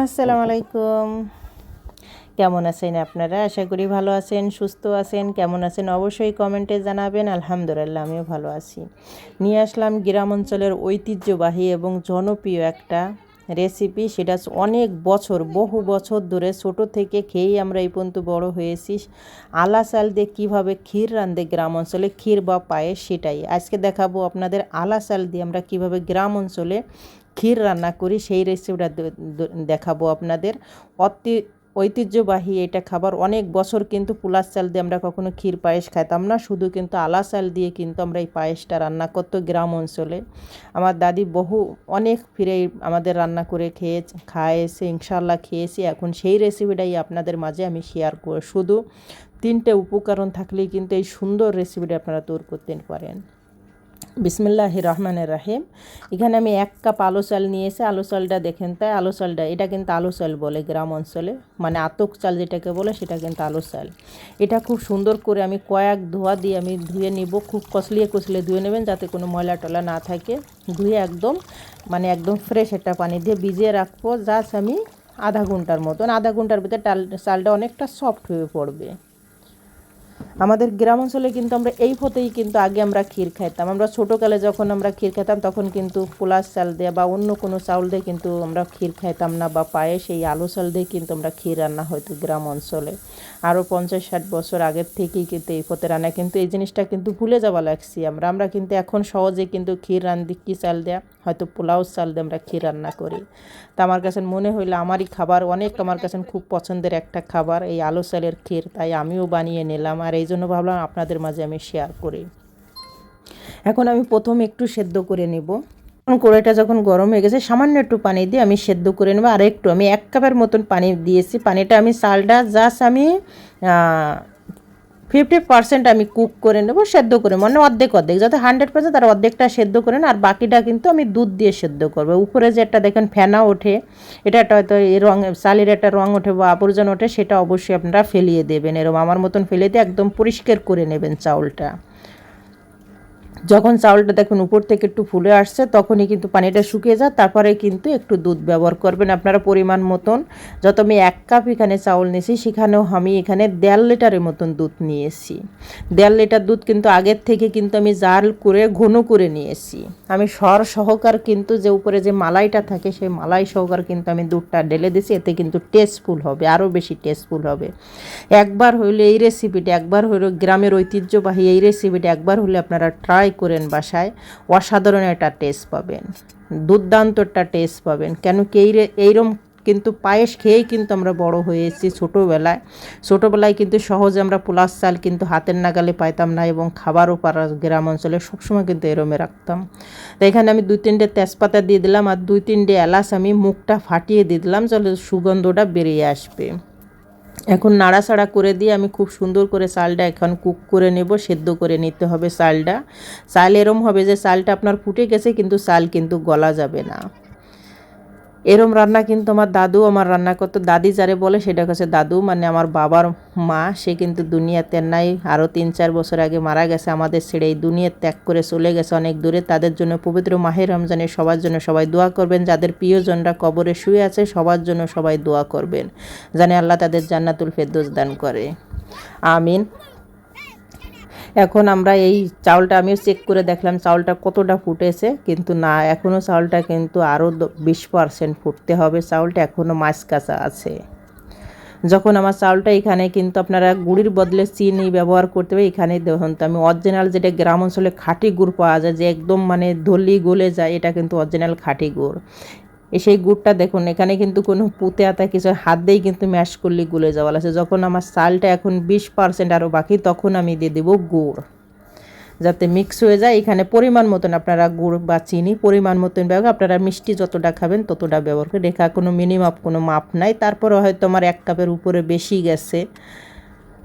আসসালামু আলাইকুম। কেমন আছেন আপনারা? আশা করি ভালো আছেন, সুস্থ আছেন, কেমন আছেন অবশ্যই কমেন্টে জানাবেন। আলহামদুলিল্লাহ, আমিও ভালো আছি। নিয়ে আসলাম গ্রাম অঞ্চলের ঐতিহ্যবাহী এবং জনপ্রিয় একটা রেসিপি সেটা অনেক বছর, বহু বছর ধরে ছোট থেকে খেয়েই আমরা এই পর্যন্ত বড় হয়েছি। আলা চাল দিয়ে কীভাবে ক্ষীর রাঁধে গ্রাম অঞ্চলে, ক্ষীর বা পায়েস সেটাই। আজকে দেখাবো আপনাদের আলা চাল দিয়ে আমরা কীভাবে গ্রাম অঞ্চলে ক্ষীর রান্না করি, সেই রেসিপিটা দেখাবো আপনাদের। অতি ঐতিহ্যবাহী এটা খাবার অনেক বছর কিন্তু পুলাস চাল দিয়ে আমরা কখনো ক্ষীর পায়েস খাইতাম না। শুধু কিন্তু আলা চাল দিয়ে কিন্তু আমরা এই পায়েসটা রান্না করতো গ্রাম অঞ্চলে। আমার দাদি বহু, অনেক ফিরে আমাদের রান্না করে খেয়ে খাইয়েছে ইনশাল্লাহ খেয়েছি। এখন সেই রেসিপিটাই আপনাদের মাঝে আমি শেয়ার করি, শুধু তিনটে উপকরণ থাকলেই কিন্তু এই সুন্দর রেসিপিটা আপনারা তৈরি করতে পারেন। বিসমিল্লাহ রহমানের রাহিম। এখানে আমি এক কাপ আলো চাল নিয়েছি। আলো চালটা দেখেন তাই আলো চালটা, এটা কিন্তু আলো চাল বলে গ্রাম অঞ্চলে। মানে আতক চাল যেটাকে বলে, সেটা কিন্তু আলো চাল। এটা খুব সুন্দর করে আমি কয়েক ধোয়া দিয়ে আমি ধুয়ে নিব। খুব কষলিয়ে কষলিয়ে ধুয়ে নেবেন যাতে কোনো ময়লা টলা না থাকে। ধুয়ে একদম মানে একদম ফ্রেশ একটা পানি দিয়ে ভিজিয়ে রাখব। জাস্ট আমি আধা ঘণ্টার মতন। আধা ঘণ্টার ভিতরে চালটা অনেকটা সফট হয়ে পড়বে। আমাদের গ্রাম অঞ্চলে কিন্তু আমরা এই হতেই কিন্তু আগে আমরা ক্ষীর খাইতাম। আমরা ছোটোকালে যখন আমরা ক্ষীর খাইতাম, তখন কিন্তু পোলাস চাল দিয়ে বা অন্য কোনো চাউল দিয়ে কিন্তু আমরা ক্ষীর খাইতাম না বা পায়েস, এই আলু চাল দিয়ে কিন্তু আমরা ক্ষীর রান্না হতো গ্রাম অঞ্চলে। আরও পঞ্চাশ ষাট বছর আগের থেকেই কিন্তু এই পথে রান্না, কিন্তু এই জিনিসটা কিন্তু ভুলে যাওয়া লাগছি আমরা। আমরা কিন্তু এখন সহজে কিন্তু ক্ষীর রান্ধি, কী চাল দেয়া? হয়তো পোলাও চাল দিয়ে আমরা ক্ষীর রান্না করি। তা আমার কাছে মনে হইল আমারই খাবার অনেক, আমার কাছে খুব পছন্দের একটা খাবার, এই আলু চালের ক্ষীর। তাই আমিও বানিয়ে নিলাম আর এই জন্য ভাবলাম আপনাদের মাঝে আমি শেয়ার করি। এখন আমি প্রথম একটু সেদ্ধ করে নেব। কড়াইটা যখন গরম হয়ে গেছে, সামান্য একটু পানি দিয়ে আমি সেদ্ধ করে নেব। আর একটু আমি এক কাপের মতন পানি দিয়েছি। পানিটা আমি চালটা জাস্ট আমি ফিফটি পার্সেন্ট আমি কুক করে নেব, সেদ্ধ করে মানে অর্ধেক অর্ধেক। যাতে হান্ড্রেড পার্সেন্ট তার অর্ধেকটা সেদ্ধ করে আর বাকিটা কিন্তু আমি দুধ দিয়ে সেদ্ধ করব। উপরে যে একটা দেখেন ফেনা ওঠে, এটা একটা হয়তো রঙ, চালের একটা রঙ ওঠে বা আবর্জন ওঠে, সেটা অবশ্যই আপনারা ফেলিয়ে দেবেন এরকম। আমার মতন ফেলে দিয়ে একদম পরিষ্কার করে নেবেন চাউলটা। যখন চাউলটা দেখুন উপর থেকে একটু ফুলে আসছে, তখনই কিন্তু পানিটা শুকিয়ে যায়, তারপরে কিন্তু একটু দুধ ব্যবহার করবেন আপনারা পরিমাণ মতন। যত আমি এক কাপ এখানে চাউল নিয়েছি, সেখানেও আমি এখানে দেড় লিটারের মতন দুধ নিয়েছি। দেড় লিটার দুধ কিন্তু আগের থেকে কিন্তু আমি জাল করে, ঘন করে নিয়েছি। আমি সর সহকার কিন্তু যে উপরে যে মালাইটা থাকে, সেই মালাই সহকার কিন্তু আমি দুধটা ঢেলে দিয়েছি, এতে কিন্তু টেস্টফুল হবে, আরও বেশি টেস্টফুল হবে। একবার হইলে এই রেসিপিটা একবার হইলে গ্রামের ঐতিহ্যবাহী এই রেসিপিটা একবার হলে আপনারা ট্রাই করেন বাসায়, অসাধারণ একটা টেস্ট পাবেন। দুর্দান্ত একটা টেস্ট পাবেন। কেন কি এই কিন্তু পায়েস খেয়েই কিন্তু আমরা বড় হয়ে এসেছি ছোটোবেলায়। ছোটোবেলায় কিন্তু সহজে আমরা পোলাস চাল কিন্তু হাতের নাগালে পাইতাম না এবং খাবারও পাড়া গ্রাম অঞ্চলে সবসময় কিন্তু এরমে রাখতাম। তো এখানে আমি দুই তিনটে তেজপাতা দিয়ে দিলাম আর দুই তিনটে এলাচ আমি মুখটা ফাটিয়ে দিয়ে দিলাম, চলে সুগন্ধটা বেরিয়ে আসবে। এখন নাড়াচাড়া করে দিয়ে আমি খুব সুন্দর করে চালটা এখন কুক করে নেব, সেদ্ধ করে নিতে হবে চালটা। চাল এরম হবে যে চালটা আপনার ফুটে গেছে, কিন্তু চাল কিন্তু গলা যাবে না। এরম রান্না কিন্তু আমার দাদু আমার রান্না করতো। দাদি যারে বলে সেটা হচ্ছে দাদু মানে আমার বাবার মা, সে কিন্তু দুনিয়াতে নাই আরও তিন চার বছর আগে মারা গেছে আমাদের ছেড়ে। এই দুনিয়া ত্যাগ করে চলে গেছে অনেক দূরে। তাদের জন্য পবিত্র মাহের রমজানে সবার জন্য সবাই দোয়া করবেন। যাদের প্রিয়জনরা কবরে শুয়ে আছে সবার জন্য সবাই দোয়া করবেন। জানে আল্লাহ তাদের জান্নাতুল ফেরদৌস দান করে। আমিন। এখন আমরা এই চাউলটা আমিও চেক করে দেখলাম চাউলটা কতটা ফুটেছে, কিন্তু না এখনও চাউলটা কিন্তু আরও বিশ পারসেন্ট ফুটতে হবে। চাউলটা এখনও মাছ কাঁচা আছে। যখন আমার চাউলটা এখানে কিন্তু আপনারা গুড়ির বদলে চিনি ব্যবহার করতে হবে এখানে দেখুন তো আমি অরিজিনাল যেটা গ্রাম অঞ্চলে খাঁটি গুড় পাওয়া যায়, যে একদম মানে ধলি গলে যায়, এটা কিন্তু অরিজিনাল খাঁটি গুড়। সেই গুড়টা দেখুন, এখানে কিন্তু কোনো পুঁতে আতা কিছু হাত দিয়েই কিন্তু ম্যাশ করলে গুলে যাওয়া আছে। যখন আমার চালটা এখন বিশ পার্সেন্ট আরও বাকি, তখন আমি দিয়ে দেবো গুড়। যাতে মিক্স হয়ে যায়, এখানে পরিমাণ মতন আপনারা গুড় বা চিনি, পরিমাণ মতন ব্যবহার আপনারা মিষ্টি যতটা খাবেন ততটা ব্যবহার করে, রেখা কোনো মিনিমাপ কোনো মাপ নাই। তারপরে হয়তো আমার এক কাপের উপরে বেশি গেছে।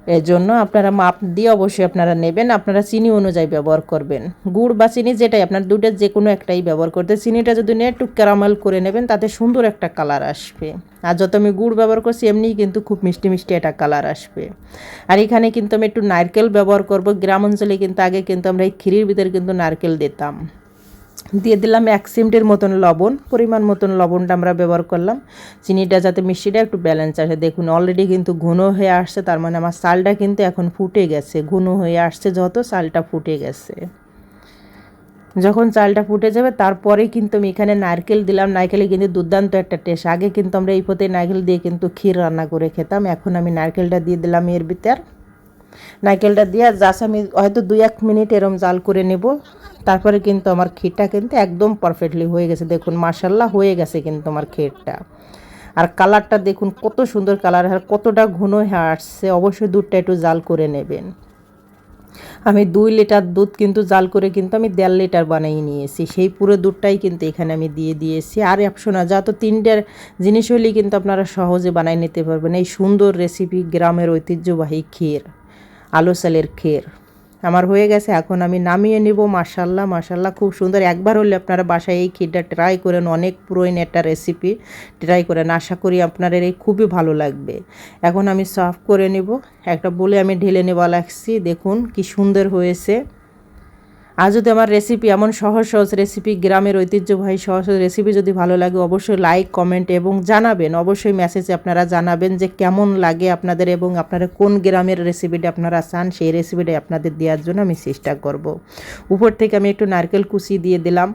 এজন্য আপনারা মাপ দিয়ে অবশ্যই আপনারা নেবেন। আপনারা চিনি অনুযায়ী ব্যবহার করবেন। গুড় বা চিনি যেটাই, আপনার দুটোর যে কোনো একটাই ব্যবহার করতে। চিনিটা যদি নিয়ে একটু ক্যারামেল করে নেবেন, তাতে সুন্দর একটা কালার আসবে। আর যত আমি গুড় ব্যবহার করছি, এমনিই কিন্তু খুব মিষ্টি মিষ্টি একটা কালার আসবে। আর এখানে কিন্তু আমি একটু নারকেল ব্যবহার করব। গ্রাম অঞ্চলে কিন্তু আগে কিন্তু আমরা এই ক্ষীরির ভিতরে কিন্তু নারকেল দিতাম। দিয়ে দিলাম এক সিমটির মতন লবণ, পরিমাণ মতন লবণটা আমরা ব্যবহার করলাম। চিনিটা যাতে মিষ্টিটা একটু ব্যালেন্স আসে। দেখুন অলরেডি কিন্তু ঘন হয়ে আসছে, তার মানে আমার চালটা কিন্তু এখন ফুটে গেছে। ঘন হয়ে আসছে যত, চালটা ফুটে গেছে। যখন চালটা ফুটে যাবে, তারপরে কিন্তু আমি এখানে নারকেল দিলাম। নারকেলে কিন্তু দুর্দান্ত একটা টেস্ট আগে কিন্তু আমরা এই পথে নারকেল দিয়ে কিন্তু ক্ষীর রান্না করে খেতাম। এখন আমি নারকেলটা দিয়ে দিলাম এর ভিতর। নারকেলটা দিয়ে জাস্ট আমি হয়তো দুই এক মিনিট এরম জাল করে নেব। তারপরে কিন্তু আমার ক্ষীরটা কিন্তু একদম পারফেক্টলি হয়ে গেছে। দেখুন মার্শাল্লাহ হয়ে গেছে কিন্তু আমার ক্ষীরটা। আর কালারটা দেখুন, কত সুন্দর কালার আর কতটা ঘন হয়ে আসছে। অবশ্যই দুধটা একটু জাল করে নেবেন। আমি দুই লিটার দুধ কিন্তু জাল করে কিন্তু আমি দেড় লিটার বানিয়ে নিয়েছি। সেই পুরো দুধটাই কিন্তু এখানে আমি দিয়ে দিয়েছি। আর আছে যা তো তিনটার জিনিস হলেই কিন্তু আপনারা সহজে বানিয়ে নিতে পারবেন। এই সুন্দর রেসিপি গ্রামের ঐতিহ্যবাহী ক্ষীর। আলো চালের ক্ষীর। আমার হয়ে গেছে, এখন আমি নামিয়ে নিব মাসাল্লাহ মাসাল্লাহ খুব সুন্দর। একবার হলে আপনারা বাসায় এই ক্ষীরটা ট্রাই করেন, অনেক পুরোইন একটা রেসিপি ট্রাই করেন। আশা করি আপনাদের এই খুবই ভালো লাগবে। এখন আমি সার্ভ করে নিব, একটা বলে আমি ঢেলে নেওয়া লাগছি দেখুন কি সুন্দর হয়েছে। আর যদি আমার রেসিপি এমন সহজ সহজ রেসিপি গ্রামের ঐতিহ্যবাহী সহজ রেসিপি যদি ভালো লাগে, অবশ্যই লাইক কমেন্ট এবং জানাবেন। অবশ্যই মেসেজে আপনারা জানাবেন যে কেমন লাগে আপনাদের এবং আপনারা কোন গ্রামের রেসিপিটা আপনারা চান, সেই রেসিপিটাই আপনাদের দেওয়ার জন্য আমি চেষ্টা করব। উপর থেকে আমি একটু নারকেল কুচি দিয়ে দিলাম।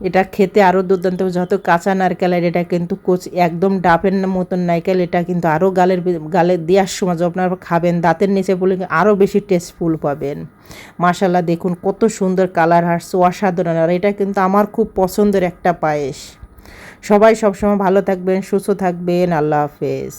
এটা খেতে আরও দুর্দান্ত। যত কাঁচা নারকেলের এটা কিন্তু কোচ একদম ডাবের মতন নারকেল, এটা কিন্তু আরও গালের গালে দেওয়ার সময় যখন আপনারা খাবেন, দাঁতের নিচে বলে আরও বেশি টেস্টফুল পাবেন। মাশাল্লাহ দেখুন কত সুন্দর কালার আসছে অসাধারণ। আর এটা কিন্তু আমার খুব পছন্দের একটা পায়েস। সবাই সবসময় ভালো থাকবেন, সুস্থ থাকবেন। আল্লাহ হাফেজ।